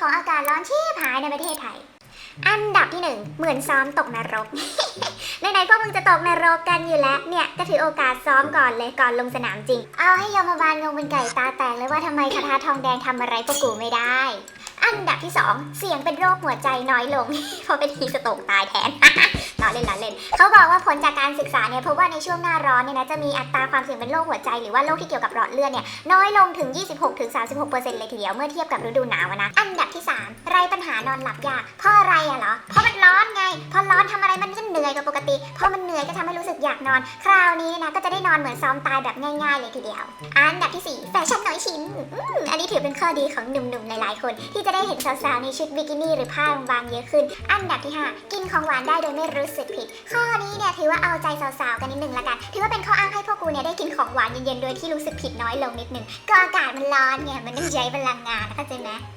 ของอากาศร้อนชีพหายในประเทศไทย อันดับที่หนึ่งเหมือนซ้อมตกนรก ไหนๆพวกมึงจะตกนรกกันอยู่แล้ว เนี่ยก็ถือโอกาสซ้อมก่อนเลยก่อนลงสนามจริง เอาให้ยมบาลงงเป็นไก่ตาแตกเลยว่าทำไมคาถาทองแดงทำอะไรพวกกูไม่ได้ ที่ 2 เสี่ยงเป็นโรคหัวใจน้อยลง เพราะเป็นฮีสโตกตายแทน ล้อเล่นล้อเล่น เขาบอกว่าผลจากการศึกษาเนี่ยพบว่าในช่วงหน้าร้อนเนี่ยนะจะมีอัตราความเสี่ยงเป็นโรคหัวใจหรือว่าโรคที่เกี่ยวกับหลอดเลือดเนี่ยน้อยลงถึง 26-36%เลยทีเดียวเมื่อเทียบกับฤดูหนาวนะ อันดับที่ 3 ไรปัญหานอนหลับยากเพราะอะไรอะเหรอ เพราะมันร้อน ว่าปกติพอมันเหนื่อยก็ทำให้รู้สึกอยากนอน คราวนี้นะก็จะได้นอนเหมือนซ้อมตายแบบง่าย ๆ เลยทีเดียว อันดับที่ 4 แฟชั่นน้อยชิ้นอันนี้ถือเป็นข้อดีของหนุ่มๆหลายๆคน ที่จะได้เห็นสาวๆในชุดบิกินี่หรือผ้าบางๆเยอะขึ้น อันดับที่ 5 กินของหวานได้โดยไม่รู้สึกผิด ข้อนี้เนี่ยถือว่าเอาใจสาวๆกันนิดนึงละกัน ถือว่าเป็นข้ออ้างให้พวกกูเนี่ยได้กินของหวานเย็นๆโดยที่รู้สึกผิดน้อยลงนิดนึงก็อากาศมันร้อนไงมันต้องใช้พลังงานเข้าใจไหม